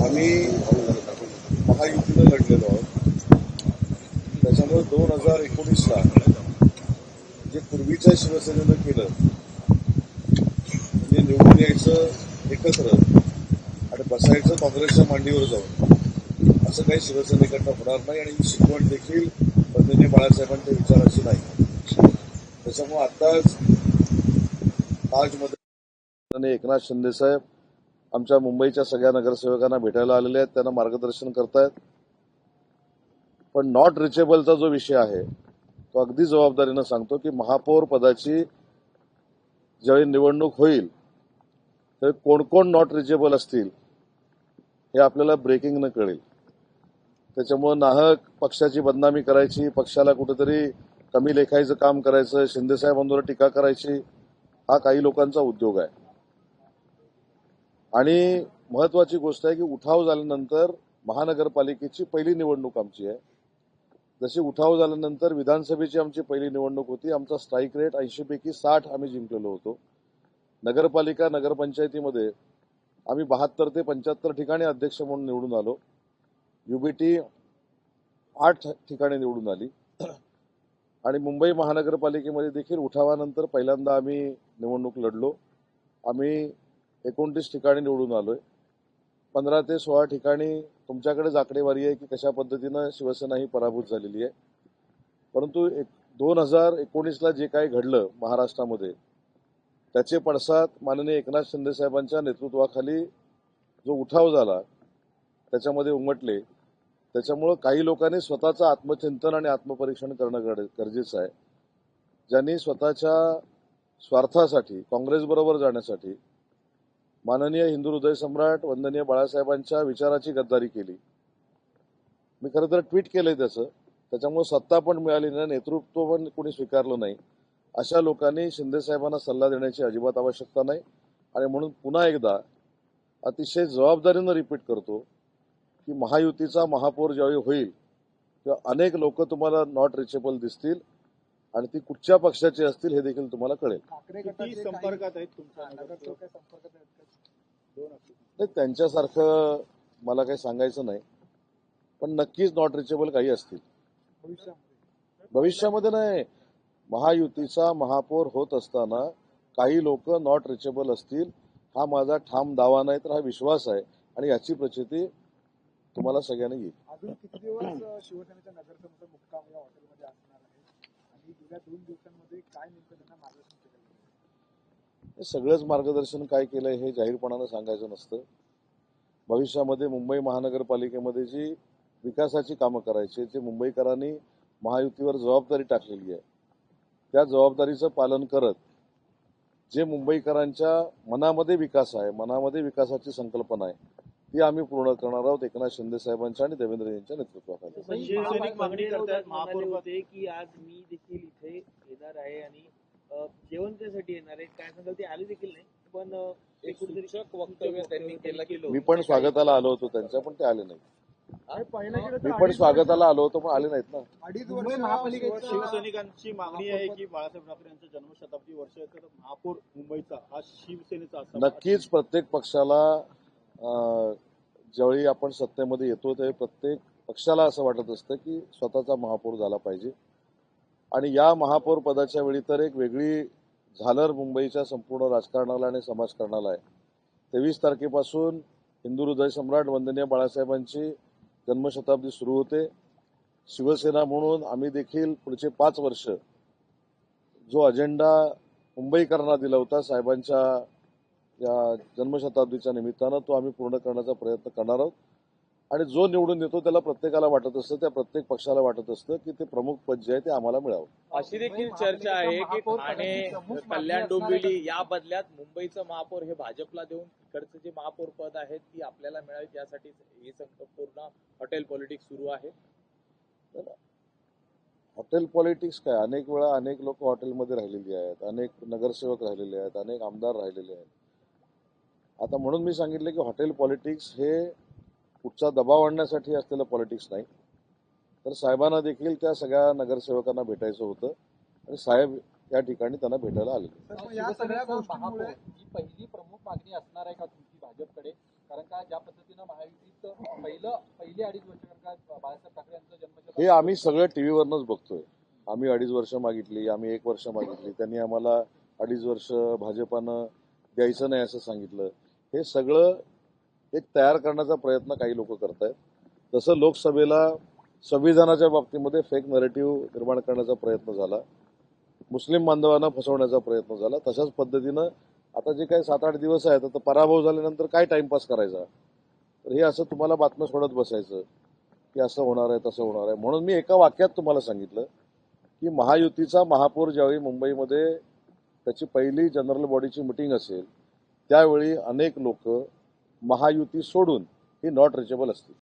आम्ही महायुतीनं लढलेलो आहोत. त्याच्यामुळे दोन हजार एकोणीसला जे पूर्वीच्या शिवसेनेनं केलं म्हणजे निवडून यायचं एकत्र आणि बसायचं काँग्रेसच्या मांडीवर जाऊन असं काही शिवसेनेकडनं होणार नाही आणि ही शिकवण देखील वंदनीय बाळासाहेबांच्या विचाराची नाही. त्याच्यामुळे आताच ताजमध्ये एकनाथ शिंदेसाहेब आमच्या मुंबईच्या सगळ्या नगरसेवकांना भेटायला आलेले आहेत त्यांना मार्गदर्शन करतायत. पण नॉट रिचेबलचा जो विषय आहे तो अगदी जबाबदारीनं सांगतो की महापौर पदाची ज्यावेळी निवडणूक होईल तर कोण कोण नॉट रिचेबल असतील हे आपल्याला ब्रेकिंगनं कळेल. त्याच्यामुळं नाहक पक्षाची बदनामी करायची पक्षाला कुठेतरी कमी लेखायचं काम करायचं शिंदेसाहेबांवर टीका करायची हा काही लोकांचा उद्योग आहे. आणि महत्वाची गोष्ट आहे की उठाव झाल्यानंतर महानगरपालिकेची पहिली निवडणूक आमची आहे. जशी उठाव झाल्यानंतर विधानसभेची आमची पहिली निवडणूक होती आमचा स्ट्राईक रेट ऐंशीपैकी साठ आम्ही जिंकलेलो होतो. नगरपालिका नगरपंचायतीमध्ये आम्ही बहात्तर ते पंच्याहत्तर ठिकाणी अध्यक्ष म्हणून निवडून आलो. युबीटी आठ ठिकाणी निवडून आली. आणि मुंबई महानगरपालिकेमध्ये देखील उठावानंतर पहिल्यांदा आम्ही निवडणूक लढलो. आम्ही एकोणतीस ठिकाणी निवडून आलोय. पंधरा ते सोळा ठिकाणी तुमच्याकडेच आकडेवारी आहे की कशा पद्धतीनं शिवसेना ही पराभूत झालेली आहे. परंतु एक दोन हजार एकोणीसला जे काही घडलं महाराष्ट्रामध्ये त्याचे पडसाद माननीय एकनाथ शिंदे साहेबांच्या नेतृत्वाखाली जो उठाव झाला त्याच्यामध्ये उमटले. त्याच्यामुळं काही लोकांनी स्वतःचं आत्मचिंतन आणि आत्मपरीक्षण करणं गरजेचं आहे. ज्यांनी स्वतःच्या स्वार्थासाठी काँग्रेसबरोबर जाण्यासाठी माननीय हिंदू हृदय सम्राट वंदनीय बाळासाहेबांच्या विचाराची गद्दारी केली. मी खरं तर ट्विट केलंय त्याचं. त्याच्यामुळे सत्ता पण मिळाली नाही नेतृत्व पण कोणी स्वीकारलं नाही. अशा लोकांनी शिंदे साहेबांना सल्ला देण्याची अजिबात आवश्यकता नाही. आणि म्हणून पुन्हा एकदा अतिशय जबाबदारीनं रिपीट करतो की महायुतीचा महापौर ज्यावेळी होईल तेव्हा अनेक लोक तुम्हाला नॉट रिचेबल दिसतील. आणि ती कुठच्या पक्षाची असतील हे देखील तुम्हाला कळेल ठाकरे किती गटाचे संपर्कात आहेत काही- तुमच्या नगरसेवक? नगरसेवक काही संपर्कात आहेत का? दोन असतील. नाही त्यांच्यासारखं मला काही सांगायचं नाही पण नक्कीच नॉट रिचेबल काही असतील भविष्यामध्ये भविष्यामध्ये नाही महायुतीचा महापौर होत असताना काही लोक नॉट रिचेबल असतील हा माझा ठाम दावा नाही तर हा विश्वास आहे आणि याची प्रचिती तुम्हाला सगळ्यांनी येईल अजून किती दिवस शिवसेनेच्या नगरसेवकांचा मुक्काम या हॉटेलमध्ये असणार आहे गेल्या दोन दिवसांमध्ये काय नेमकं त्यांना मार्गदर्शन केलं? सगळंच मार्गदर्शन काय केलंय हे जाहीरपणानं सांगायचं नसतं. भविष्यामध्ये मुंबई महानगरपालिकेमध्ये जी विकासाची कामं करायची जे मुंबईकरांनी महायुतीवर जबाबदारी टाकलेली आहे त्या जबाबदारीचं पालन करत जे मुंबईकरांच्या मनामध्ये विकास आहे मनामध्ये विकासाची संकल्पना आहे ती आम्ही पूर्ण करणार आहोत एकनाथ शिंदे साहेबांच्या आणि देवेंद्र यांच्या नेतृत्वाखाली. पण शिवसैनिक मागणी उद्या महापौर होते की आज मी देखील इथे येणार आहे आणि जेवण त्यासाठी येणार आहे. काय सांगाल ते आले देखील नाही पण वक्तव्य त्यांनी केलं की मी पण स्वागताला आलो होतो त्यांच्या पण ते आले तर मी पण स्वागताला आलो होतो पण आले नाहीत ना. अडीच वर्ष महापालिकेच्या शिवसेना- शिवसैनिकांची मागणी आहे की बाळासाहेब ठाकरे यांचं जन्मशताब्दी वर्ष आहे तर महापौर मुंबईचा हा शिवसेनेचा नक्कीच प्रत्येक पक्षाला ज्यावेळी आपण सत्तेमध्ये येतो त्यावेळी प्रत्येक पक्षाला असं वाटत असतं की स्वतःचा महापौर झाला पाहिजे. आणि या महापौर पदाच्या वेळी तर एक वेगळी झालर मुंबईच्या संपूर्ण राजकारणाला आणि समाजकारणाला आहे. तेवीस तारखेपासून हिंदू हृदय सम्राट वंदनीय बाळासाहेबांची जन्मशताब्दी सुरू होते. शिवसेना म्हणून आम्ही देखील पुढचे पाच वर्ष जो अजेंडा मुंबईकरांना दिला होता साहेबांच्या या जन्मशताब्दीच्या निमित्तानं तो आम्ही पूर्ण करण्याचा प्रयत्न करणार आहोत. आणि जो निवडून येतो त्याला प्रत्येकाला वाटत असतं त्या प्रत्येक पक्षाला वाटत असतं की ते प्रमुख पद जे आहे ते आम्हाला मिळावं. अशी देखील चर्चा आहे की ठाणे कल्याण डोंबिवली या बदल्यात मुंबईचं महापौर हे भाजपला देऊन इकडचं जे महापौर पद आहे ती आपल्याला मिळावी यासाठी ही संपूर्ण हॉटेल पॉलिटिक्स सुरू आहे. हॉटेल पॉलिटिक्स काय? अनेक वेळा अनेक लोक हॉटेलमध्ये राहिलेली आहेत अनेक नगरसेवक राहिलेले आहेत अनेक आमदार राहिलेले आहेत. आता म्हणून मी सांगितलं की हॉटेल पॉलिटिक्स हे कुठचा दबाव आणण्यासाठी असलेलं पॉलिटिक्स नाही. तर साहेबांना देखील त्या सगळ्या नगरसेवकांना भेटायचं होतं आणि साहेब या ठिकाणी त्यांना भेटायला आले पहिली प्रमुख मागणी असणार आहे का तुमची भाजपकडे? कारण का ज्या पद्धतीनं महायुतीत पहिलं पहिली अडीच वर्ष बाळासाहेब ठाकरे यांचं जन्मशताब्दी हे आम्ही सगळं टीव्हीवरनच बघतोय. आम्ही अडीच वर्ष मागितली आम्ही एक वर्ष मागितली. त्यांनी आम्हाला अडीच वर्ष भाजपानं द्यायचं नाही असं सांगितलं. हे सगळं एक तयार करण्याचा प्रयत्न काही लोक करत आहेत जसं लोकसभेला संविधानाच्या बाबतीमध्ये फेक नरेटिव्ह निर्माण करण्याचा प्रयत्न झाला. मुस्लिम बांधवांना फसवण्याचा प्रयत्न झाला. तशाच पद्धतीनं आता जे काही सात आठ दिवस आहेत आता पराभव झाल्यानंतर काय टाइमपास करायचा? तर हे असं तुम्हाला बातम्या सोडत बसायचं की असं होणार आहे तसं होणार आहे. म्हणून मी एका वाक्यात तुम्हाला सांगितलं की महायुतीचा महापौर ज्यावेळी मुंबईमध्ये त्याची पहिली जनरल बॉडीची मिटिंग असेल त्यावेळी अनेक लोक महायुती सोडून ही नॉट रिचेबल असतील.